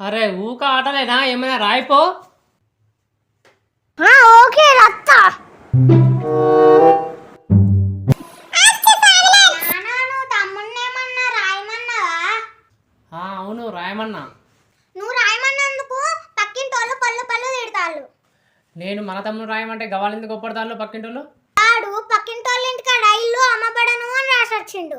అరే ఊక ఆటలేనా? ఏమైనా రాయిపో. ఓకే రత్త. అవును రాయమన్నా. నువ్వు రాయమన్నందుకు పక్కింటోళ్ళు పళ్ళు పళ్ళు తిడతాళ్ళు. నేను మన తమ్ముడు రాయమంటే గవాళ్ళు ఎందుకు పక్కింటోళ్ళు? పక్కింటి వాళ్ళు వాడు పక్కింటి ఇంటికాడ ఇల్లు అమ్మబడను అని రాసి వచ్చిండు.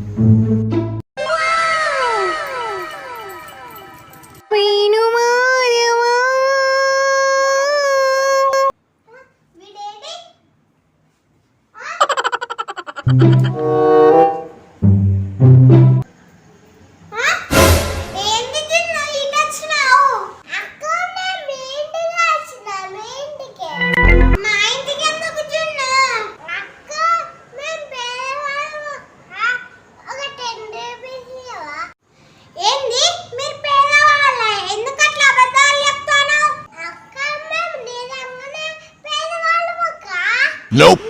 నోప్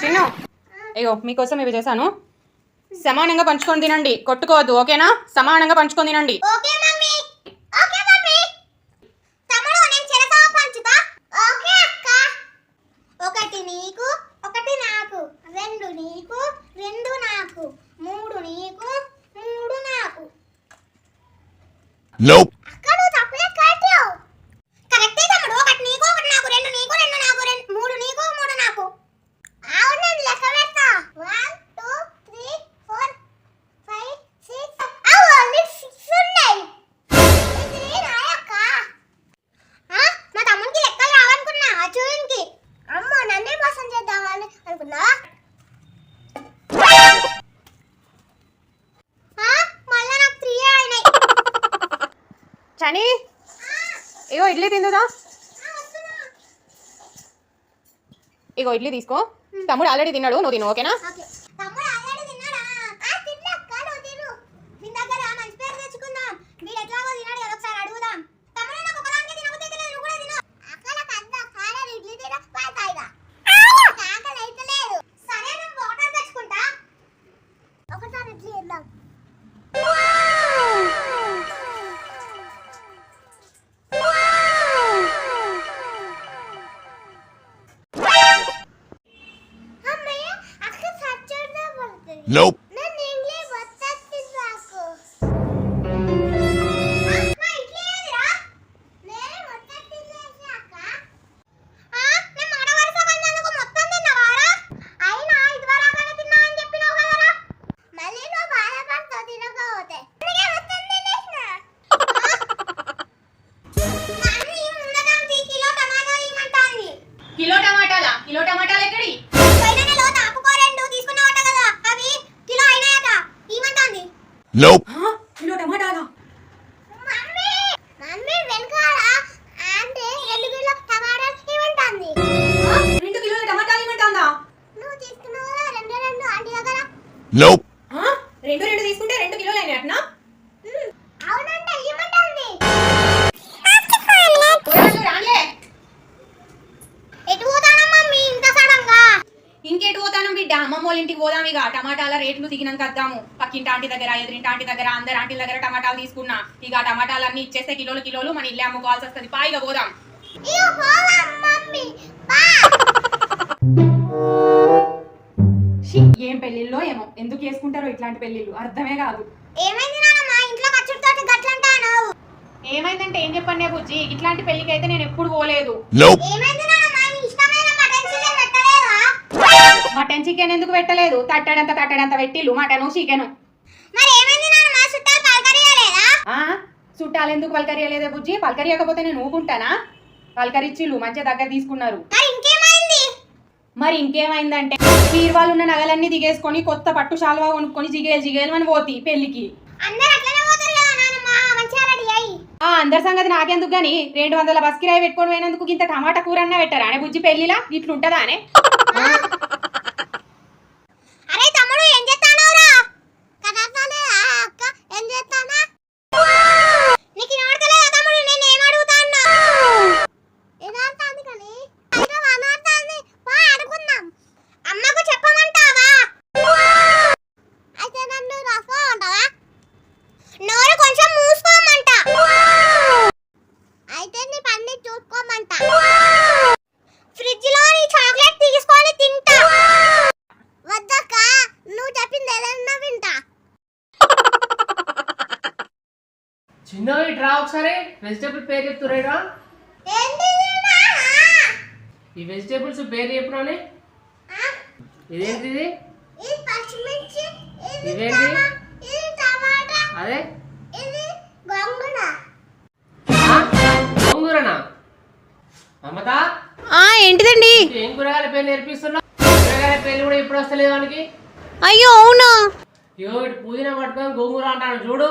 చిన్న. అయ్యో మీకోసం ఇవి చేశాను. సమానంగా పంచుకొని తినండి. కొట్టుకోవద్దు ఓకేనా? సమానంగా పంచుకొని తినండి. Nope. చని ఇగో ఇడ్లీ తిందుదా? ఇగో ఇడ్లీ తీసుకో. తమ్ముడు ఆల్రెడీ తిన్నాడు నువ్వు తిను ఓకేనా? Nope. Nope. కిలో టమాటాలా రెండు కిలోల టమాటాలు ఇవ్వమంటుందా Nope. రెండు రెండు తీసుకుంటే రెండు కిలోలు అయినట్టునా వాళ్ళ ఇంటికి పోదాం ఇక. టమాటాల రేట్లు దిగినాక వద్దాము పక్కింటి ఆంటీ దగ్గర ఎదురింటి ఆంటీ దగ్గర అందరి ఆంటీ దగ్గర టమాటాలు తీసుకున్నా. ఇక టమాటాలు అన్ని ఇచ్చేస్తే కిలోలు కిలోలు మన ఇల్లే అమ్ముకోవాల్సి వస్తుంది. పాయిగా పోదాం. ఏం పెళ్ళిళ్ళో ఏమో. ఎందుకు చేసుకుంటారో ఇట్లాంటి పెళ్ళిళ్ళు అర్థమే కాదు. ఏమైందంటే ఏం చెప్పండి బుజ్జి ఇట్లాంటి పెళ్ళికి అయితే నేను ఎప్పుడు పోలేదు. ఏమైంది మటన్ చికెన్ ఎందుకు పెట్టలేదు? తట్టడంత తట్టడంత పెట్టిల్లు మటను చికెను. చుట్టాలు ఎందుకు పలకరియలేదే బుజ్జి? పలకరియకపోతే నేను ఊకుంటానా? పలకరిచ్చిల్లు మంచిగా దగ్గర తీసుకున్నారు. మరి ఇంకేమైంది? మరి ఇంకేమైందంటే బీరువాలు ఉన్న నగలన్నీ దిగేసుకొని కొత్త పట్టు శాలువా కొనుక్కొని జిగేలు జిగేలు అని పోతి పెళ్ళికి అందరు సంగతి నాకెందుకు గాని? రెండు వందల బస్ కిరాయి పెట్టుకొని పోయినందుకు ఇంత టమాటా కూర అన్న పెట్టారా? అనే బుజ్జి పెళ్ళిలా ఇట్లుంటదా అనే? చిన్న ఇట్రా ఒకసారి. వెజిటేబుల్ పేరు చెప్తురేరా? ఈ వెజిటేబుల్స్ పేరు చెప్పురాని? ఇదేంటిది ఇది? పచ్చిమిర్చి ఇది ఇవేంటి? టమా- ఇది టమాటా అదే? గోంగూరనా? మమత? ఏంటిదండి? ఏం కూరగాయల పేరు నేర్పిస్తున్నావు? కూరగాయల పేర్లు కూడా ఇప్పుడు వస్తలేదు మనకి అయ్యో అవునా? ఇగో ఇటు పుదీనా పట్టుకొని గోంగూర అంటాను చూడు.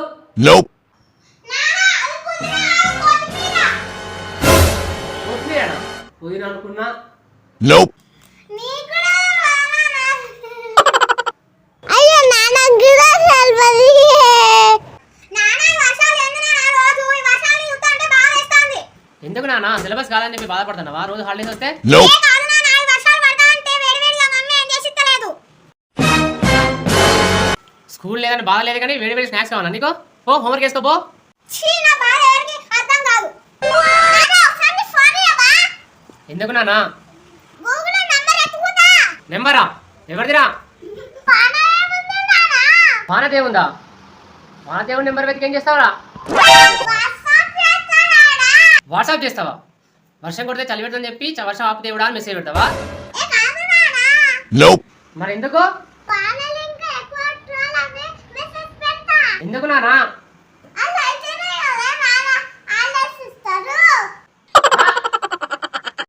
ఎందుకు నాన్న? నాన్న? సిలబస్ కాదని చెప్పి బాధపడుతున్నావా? రోజు హాలిడేస్ వస్తే? స్కూల్ లేదని బాధ లేదు కానీ వేడి వేడి స్నాక్స్ కావాలా నీకు? పో హోంవర్క్ వేసుకో పో. ఛీ నా బాధ ఎవరికి? అర్థం కాదు నాన్న ఒకసారి నీ ఫోన్ ఇవ్వవా ఎందుకు నాన్న? గూగుల్ నంబర్ ఎత్తుకుతా నెంబరా? ఎవరిదిరా? పాన ఏముంది నాన్న? వానదేవుందా వానదేవుని నెంబర్ వెతికి ఏం చేస్తావరా? వాట్సాప్ చేస్తావా? వర్షం కొడితే చలి పెడతాని చెప్పి చ- వర్షం ఆపు దేవుడా అని మెసేజ్ పెడతావా. మరి ఎందుకు ఎందుకు నానా